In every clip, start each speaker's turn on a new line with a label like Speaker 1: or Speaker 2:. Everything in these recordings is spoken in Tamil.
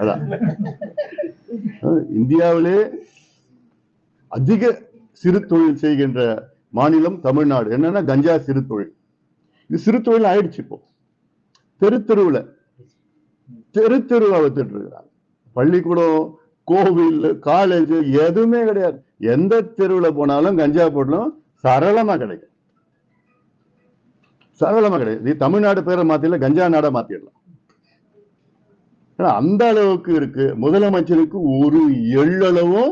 Speaker 1: அதான். இந்தியாவிலே அதிக சிறு தொழில் செய்கின்ற மாநிலம் தமிழ்நாடு. என்னன்னா கஞ்சா சிறு தொழில் இது சிறு தொழில் ஆயிடுச்சு இப்போ. தெரு தெருவுல. தெரு தெருவா வித்துட்டு இருக்கிறாங்க. பள்ளிக்கூடம் கோவில் காலேஜ் எதுவுமே கிடையாது. எந்த தெருவுல போனாலும் கஞ்சா போடலாம் சரளமா கிடைக்கும். சரளமா கிடையாது நீ தமிழ்நாடு பேரை மாத்தில கஞ்சா நாடா மாத்திடலாம். ஏன்னா அந்த அளவுக்கு இருக்கு. முதலமைச்சருக்கு ஒரு எள்ளளவோ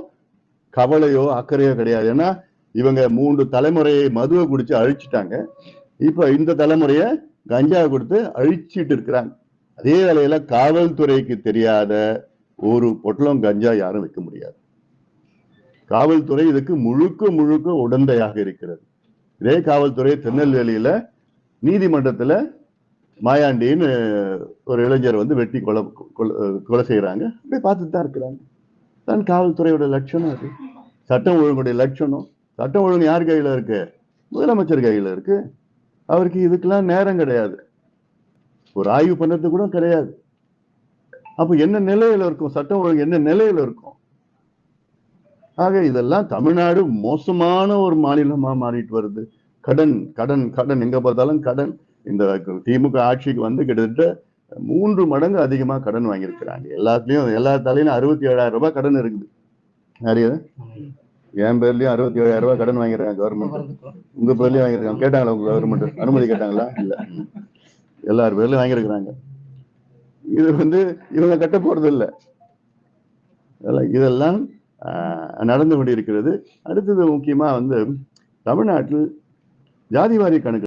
Speaker 1: கவலையோ அக்கறையோ கிடையாது. ஏன்னா இவங்க மூன்று தலைமுறையை மதுவை குடிச்சு அழிச்சிட்டாங்க. இப்ப இந்த தலைமுறைய கஞ்சா கொடுத்து அழிச்சிட்டு இருக்கிறாங்க. அதே வேலையில காவல்துறைக்கு தெரியாத ஒரு பொட்டலம் கஞ்சா யாரும் வைக்க முடியாது. காவல்துறை இதுக்கு முழுக்க முழுக்க உடந்தையாக இருக்கிறது. இதே காவல்துறை திருநெல்வேலியில நீதிமன்றத்துல மாயாண்டின்னு ஒரு இளைஞர் வந்து வெட்டி கொலை கொலை கொலை செய்யறாங்க அப்படியே பார்த்துட்டு தான் இருக்கிறாங்க. தான் காவல்துறையோட லட்சணம் அது. சட்டம் ஒழுங்குடைய லட்சணம். சட்டம் ஒழுங்கு யார் கையில இருக்கு? முதலமைச்சர் கையில இருக்கு. அவருக்கு இதுக்கெல்லாம் நேரம் கிடையாது. ஒரு ஆய்வு பண்ணுறது கூட கிடையாது. அப்போ என்ன நிலையில இருக்கும்? சட்டம் ஒழுங்கு என்ன நிலையில இருக்கும்? ஆக இதெல்லாம் தமிழ்நாடு மோசமான ஒரு மாநிலமா மாறிட்டு வருது. கடன் கடன் கடன். எங்க பார்த்தாலும் கடன். இந்த திமுக ஆட்சிக்கு வந்து கிட்டத்தட்ட மூன்று மடங்கு அதிகமா கடன் வாங்கியிருக்கிறாங்க. எல்லாத்துலயும் எல்லா தலையிலும் அறுபத்தி ஏழாயிரம் ரூபாய் கடன் இருக்குது. நிறைய என் பேர்லயும் அறுபத்தி ஏழாயிரம் ரூபாய் கடன் வாங்கிருக்காங்க கவர்மெண்ட் உங்க பேர்லயும் வாங்கிருக்காங்க கேட்டாங்களா உங்க கவர்மெண்ட் அனுமதி கேட்டாங்களா? இல்ல. எல்லார் பேர்லயும் வாங்கியிருக்கிறாங்க. இது வந்து இவங்க கட்ட போறது இல்ல. இதெல்லாம் ஆஹ், நடந்து கொண்டிருக்கிறது. அடுத்தது முக்கியமா வந்து தமிழ்நாட்டில் ஜாதிவாரி கணக்கு